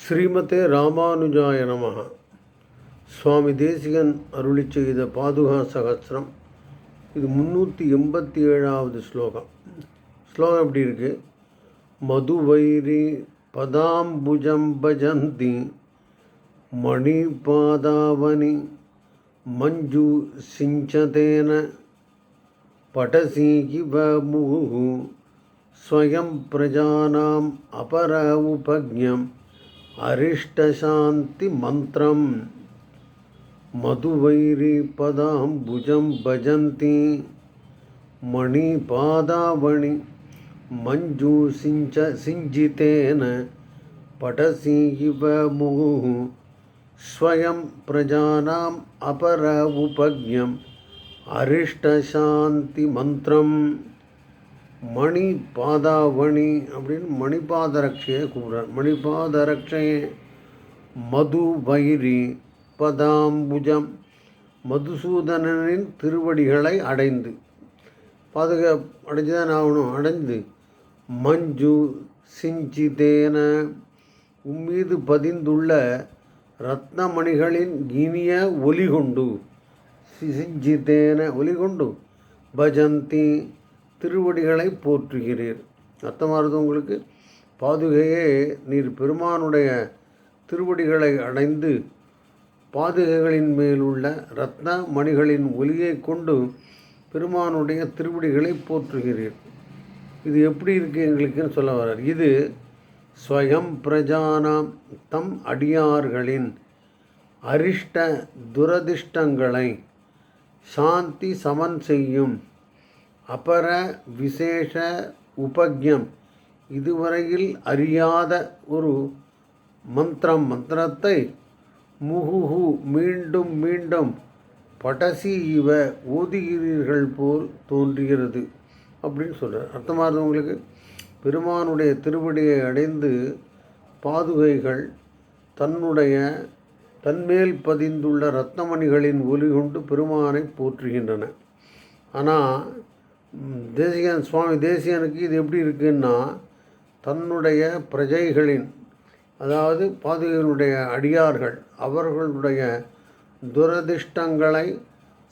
ஸ்ரீமதே ராமானுஜாய நமः சுவாமி தேசிகன் அருளி செய்த பாதுகா சகசிரம். இது முந்நூற்றி எண்பத்தி ஏழாவது ஸ்லோகம். ஸ்லோகம் எப்படி இருக்கு? மதுவைரி பதாம்புஜம் பஜந்தி மணிபாதாவனி மஞ்சு சிஞ்சதேன படசி இவ முகு ஸ்வயம் பிரஜானாம் அபர உபஜம் அரிஷ்டசாந்தி மந்திரம் மதுவைரி பதாம்புஜம் பஜந்தி மணிபாதாவணி மஞ்சு சிஞ்ச சிஞ்சிதேன படசி இவ முகு ஸ்வயம் பிரஜானாம் அபர உபஜம் அரிஷ்டசாந்தி மந்திரம் மணி பாதாவணி அப்படின்னு மணிபாதரட்சையை கூப்பிட்றார். மணிபாதரட்சையே மது வைரி பதாம்புஜம் மதுசூதனனின் திருவடிகளை அடைந்து. பாதுகா அடைஞ்சுதான் ஆகணும். அடைந்து மஞ்சு சிஞ்சிதேன உம்மீது பதிந்துள்ள ரத்னமணிகளின் இனிய ஒலி கொண்டு சிஞ்சிதேன ஒலி கொண்டு பஜந்தி திருவடிகளை போற்றுகிறீர். அர்த்தமானது உங்களுக்கு? பாதுகையே நீர் பெருமானுடைய திருவடிகளை அடைந்து பாதுகைகளின் மேலுள்ள ரத்ன மணிகளின் ஒலியை கொண்டு பெருமானுடைய திருவடிகளை போற்றுகிறீர். இது எப்படி இருக்குது எங்களுக்குன்னு சொல்ல வர்றார். இது ஸ்வயம் பிரஜானாம் தம் அடியார்களின் அரிஷ்ட துரதிர்ஷ்டங்களை சாந்தி சமன் செய்யும் அபர விசேஷ உபக்யம் இதுவரையில் அறியாத ஒரு மந்திரம் மந்திரத்தை முகுஹு மீண்டும் மீண்டும் படசி இவ ஓதுகிறீர்கள் போல் தோன்றுகிறது அப்படின்னு சொல்கிறார் அர்த்தமாகுது உங்களுக்கு? பெருமானுடைய திருவடியை அடைந்து பாதுகைகள் தன்னுடைய தன்மேல் பதிந்துள்ள ரத்னமணிகளின் ஒலி கொண்டு பெருமானை போற்றுகின்றன. ஆனால் தேசிகன் சுவாமி தேசிகனுக்கு இது எப்படி இருக்குன்னா தன்னுடைய பிரஜைகளின் அதாவது பாதுகைகளுடைய அடியார்கள் அவர்களுடைய துரதிர்ஷ்டங்களை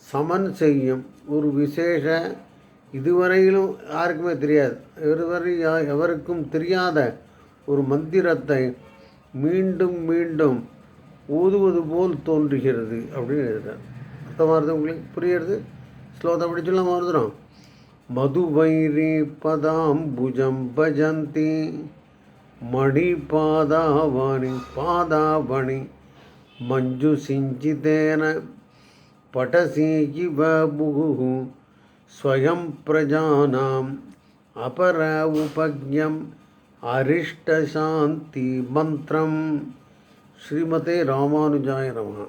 சமன் செய்யும் ஒரு விசேஷ இதுவரையிலும் யாருக்குமே தெரியாது. இதுவரை எவருக்கும் தெரியாத ஒரு மந்திரத்தை மீண்டும் மீண்டும் ஊதுவது போல் தோன்றுகிறது அப்படின்னு எழுதுறார். அர்த்தமாகிறது உங்களுக்கு புரியுறது ஸ்லோத்தை அப்படி சொல்ல மறந்துடும் மதுவைரி பதாம்புஜம் பஜந்தி மணிபாதாவாணி பாதாவணி மஞ்சு சிஞ்சிதேன படசி இவ முகு ஸ்வயம் பிரஜானாம் அபர உபஜம் அரிஷ்டசாந்தி மந்திரம் ஸ்ரீமதே ராமானுஜாய நமः